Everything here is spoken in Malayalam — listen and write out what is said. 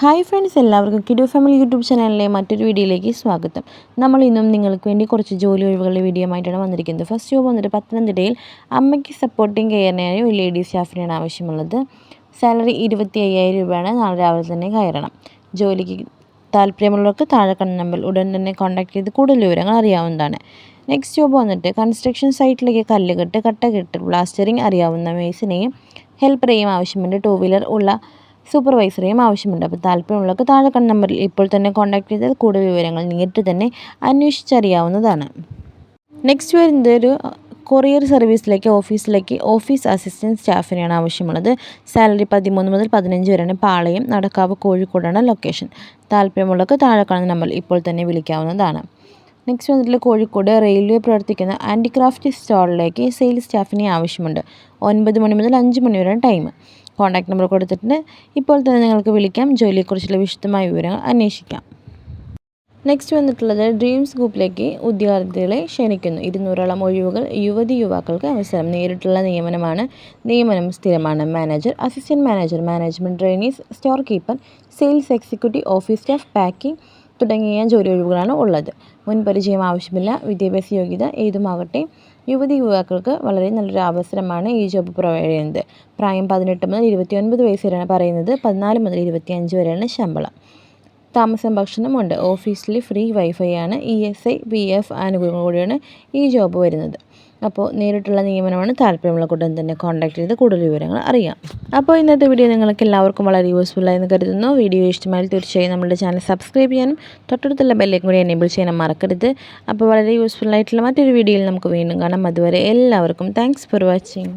ഹായ് ഫ്രണ്ട്സ് എല്ലാവർക്കും കിഡു ഫാമിലി യൂട്യൂബ് ചാനലിലെ മറ്റൊരു വീഡിയോയിലേക്ക് സ്വാഗതം. നമ്മൾ ഇന്നും നിങ്ങൾക്ക് വേണ്ടി കുറച്ച് ജോലി ഒഴിവുകളുടെ വീഡിയോ ആയിട്ടാണ് വന്നിരിക്കുന്നത്. ഫസ്റ്റ് ജോബ് വന്നിട്ട് പത്തനംതിട്ടയിൽ അമ്മയ്ക്ക് സപ്പോർട്ടിങ് കെയറിനായി ഒരു ലേഡീസ് സ്റ്റാഫിനാണ് ആവശ്യമുള്ളത്. സാലറി ഇരുപത്തി അയ്യായിരം രൂപയാണ്. നാളെ രാവിലെ തന്നെ കയറണം. ജോലിക്ക് താല്പര്യമുള്ളവർക്ക് താഴെ കണ്ണ നമ്പർ ഉടൻ തന്നെ കോൺടാക്ട് ചെയ്ത് കൂടുതൽ വിവരങ്ങൾ അറിയാവുന്നതാണ്. നെക്സ്റ്റ് ജോബ് വന്നിട്ട് കൺസ്ട്രക്ഷൻ സൈറ്റിലേക്ക് കല്ലുകെട്ട് കട്ടകെട്ട് ബ്ലാസ്റ്ററിങ് അറിയാവുന്ന മേസിനെയും ഹെൽപ്പറേയും ആവശ്യമുണ്ട്. ടൂ വീലർ ഉള്ള സൂപ്പർവൈസറെയും ആവശ്യമുണ്ട്. അപ്പോൾ താല്പര്യമുള്ളവർക്ക് താഴെ കണ്ട നമ്പറിൽ ഇപ്പോൾ തന്നെ കോൺടാക്ട് ചെയ്താൽ കൂടുതൽ വിവരങ്ങൾ നേരിട്ട് തന്നെ അന്വേഷിച്ചറിയാവുന്നതാണ്. നെക്സ്റ്റ് വരുന്നത് ഒരു കൊറിയർ സർവീസിലേക്ക് ഓഫീസിലേക്ക് ഓഫീസ് അസിസ്റ്റന്റ് സ്റ്റാഫിനെയാണ് ആവശ്യമുള്ളത്. സാലറി പതിമൂന്ന് മുതൽ പതിനഞ്ച് വരെയാണ് പാളയം നടക്കാവ് കോഴിക്കോടാണ് ലൊക്കേഷൻ. താല്പര്യമുള്ളവർക്ക് താഴെ കാണുന്ന നമ്പറിൽ ഇപ്പോൾ തന്നെ വിളിക്കാവുന്നതാണ്. നെക്സ്റ്റ് വന്നിട്ടുള്ള കോഴിക്കോട് റെയിൽവേ പ്രവർത്തിക്കുന്ന ആന്റിക്രാഫ്റ്റ് സ്റ്റോറിലേക്ക് സെയിൽസ് സ്റ്റാഫിനെ ആവശ്യമുണ്ട്. ഒൻപത് മണി മുതൽ അഞ്ച് മണി വരെയാണ് ടൈം. കോൺടാക്ട് നമ്പർ കൊടുത്തിട്ടുണ്ട്. ഇപ്പോൾ തന്നെ നിങ്ങൾക്ക് വിളിക്കാം. ജോലിയെക്കുറിച്ചുള്ള വിശദമായ വിവരങ്ങൾ അന്വേഷിക്കാം. നെക്സ്റ്റ് വന്നിട്ടുള്ളത് ഡ്രീംസ് ഗ്രൂപ്പിലേക്ക് ഉദ്യോഗാർത്ഥികളെ ക്ഷണിക്കുന്നു. ഇരുന്നൂറോളം ഒഴിവുകൾ യുവതി യുവാക്കൾക്ക് അവസരം. നേരിട്ടുള്ള നിയമനമാണ്. നിയമനം സ്ഥിരമാണ്. Manager assistant manager management trainees store keeper sales executive office staff packing തുടങ്ങിയ ജോലി ഒഴിവുകളാണ് ഉള്ളത്. മുൻപരിചയം ആവശ്യമില്ല വിദ്യാഭ്യാസ യോഗ്യത ഏതുമാകട്ടെ യുവതി യുവാക്കൾക്ക് വളരെ നല്ലൊരു അവസരമാണ് ഈ ജോബ് പ്രൊവൈഡ് ചെയ്യുന്നത്. പ്രായം പതിനെട്ട് മുതൽ ഇരുപത്തി ഒൻപത് വയസ്സ് വരെയാണ് പറയുന്നത്. പതിനാല് മുതൽ ഇരുപത്തി അഞ്ച് വരെയാണ് ശമ്പളം. താമസം ഭക്ഷണമുണ്ട് ഓഫീസിൽ ഫ്രീ വൈഫൈ ആണ്. E S I P F ആനുകൂല്യങ്ങൾ കൂടിയാണ് ഈ ജോബ് വരുന്നത്. അപ്പോൾ നേരിട്ടുള്ള നിയമനമാണ് താല്പര്യമുള്ള കൂട്ടം തന്നെ കോൺടാക്ട് ചെയ്ത് കൂടുതൽ വിവരങ്ങൾ അറിയാം. അപ്പോൾ ഇന്നത്തെ വീഡിയോ നിങ്ങൾക്ക് എല്ലാവർക്കും വളരെ യൂസ്ഫുൾ ആയെന്ന് കരുതുന്നു. വീഡിയോ ഇഷ്ടമായാൽ തീർച്ചയായും നമ്മുടെ ചാനൽ സബ്സ്ക്രൈബ് ചെയ്യാനും തൊട്ടടുത്തുള്ള ബെല്ലേക്കും കൂടി എനേബിൾ ചെയ്യാനും മറക്കരുത്. അപ്പോൾ വളരെ യൂസ്ഫുൾ ആയിട്ടുള്ള മറ്റൊരു വീഡിയോയിൽ നമുക്ക് വീണ്ടും കാണാം. അതുവരെ എല്ലാവർക്കും താങ്ക്സ് ഫോർ വാച്ചിങ്